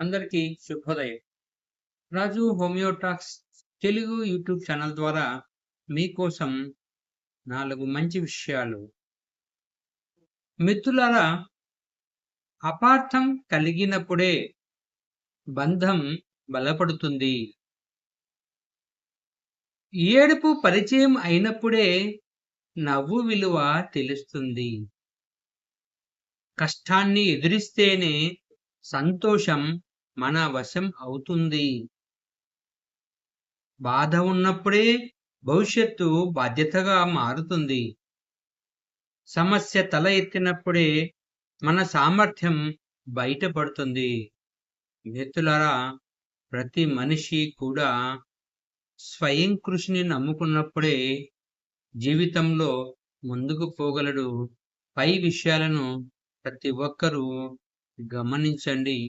అందరికీ శుభోదయం. Raju homeo talks Telugu YouTube channel ద్వారా మీకోసం నాలుగు మంచి విషయాలు. మిత్రులారా అపార్థం కలిగినప్పుడే బంధం బలపడుతుంది. ఏడుపు పరిచయం అయినప్పుడే నవ్వు విలువ తెలుస్తుంది. కష్టాన్ని ఎదురిస్తేనే సంతోషం మన వశం అవుతుంది. బాధ ఉన్నప్పుడే భవిష్యత్తు బాధ్యతగా మారుతుంది. సమస్య తల ఎత్తినప్పుడే మన సామర్థ్యం బయటపడుతుంది. మిత్రులారా ప్రతి మనిషి కూడా స్వయం కృషిని నమ్ముకున్నప్పుడే జీవితంలో ముందుకు పోగలడు. పై విషయాలను ప్రతి ఒక్కరూ గమనించండి.